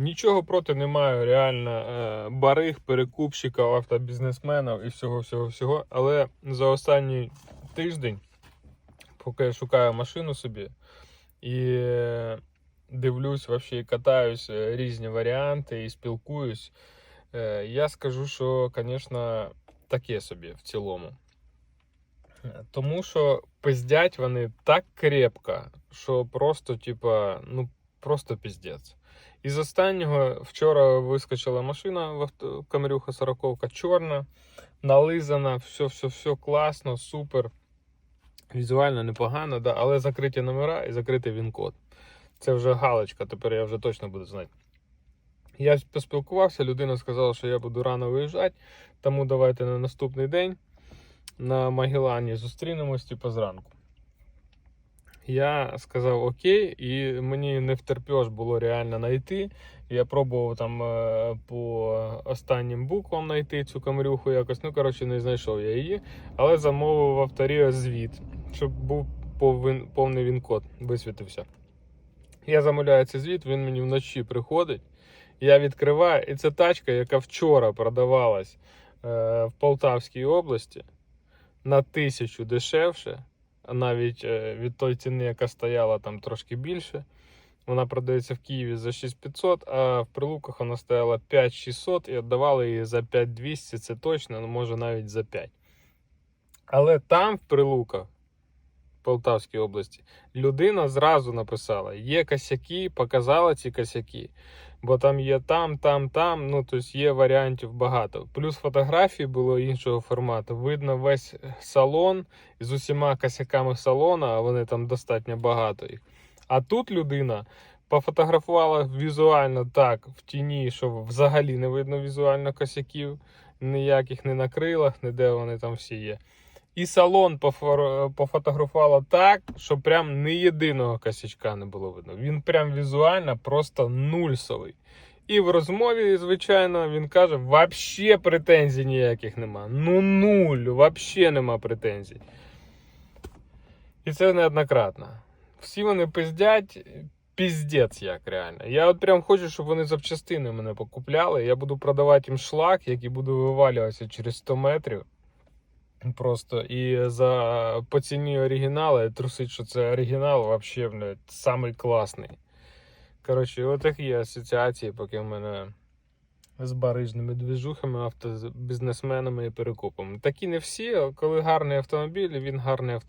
Нічого проти не маю, реально е, бариг, перекупщиків, автобізнесменів і всього, всього, всього. Але за останній тиждень, поки я шукаю машину собі і е, дивлюсь, вообще, катаюсь е, різні варіанти і спілкуюсь, я скажу, що, звісно, таке собі в цілому. Тому що пиздять вони так крепко, що просто, типа, ну, просто піздець. Із останнього вчора вискочила машина в авто, Камрюха 40 чорна, нализана, все, все, все класно, супер. Візуально непогано, да, але закриті номера і закритий він-код. Це вже галочка, тепер я вже точно буду знати. Я поспілкувався, людина сказала, що я буду рано виїжджати, тому давайте на наступний день на Магелані зустрінемось, типу, зранку. Я сказав окей, і мені не втерпеш було реально знайти. Я пробував там е, по останнім буквам знайти цю камерюху якось. Ну, коротше, не знайшов я її, але замовив в авторія звіт, щоб був повний він-код, висвітився. Я замовляю цей звіт, він мені вночі приходить. Я відкриваю, і це тачка, яка вчора продавалась е, в Полтавській області на тисячу дешевше, навіть е, від той ціни, яка стояла там трошки більше. Вона продається в Києві за 6500, а в Прилуках вона стояла 5600 і віддавали її за 5200, це точно, ну може навіть за 5. Але там, в Прилуках, Полтавській області, людина зразу написала: є косяки, показала ці косяки. Бо там є там, там, там. Ну, тобто є варіантів багато. Плюс фотографії було іншого формату. Видно весь салон з усіма косяками салона, а вони там достатньо багато їх. А тут людина пофотографувала візуально так в тіні, що взагалі не видно візуально косяків, ніяких не на крилах, ніде вони там всі є. І салон пофор- пофотографувала так, що прям ні єдиного косячка не було видно. Він прям візуально просто нульсовий. І в розмові, звичайно, він каже: вообще претензій ніяких нема. Ну нуль, вообще нема претензій. І це неоднократно. Всі вони пиздять, піздець як реально. Я от прям хочу, щоб вони запчастини мене покупляли. Я буду продавати їм шлак, який буде вивалюватися через 100 метрів. Просто і за по ціні оригіналу трусить, що це оригінал, вообще, блядь, самий класний. Коротше, отакі асоціації, поки в мене з барижними двіжухами, автобізнесменами і перекупами. Такі не всі, коли гарний автомобіль, він гарний автомобіль.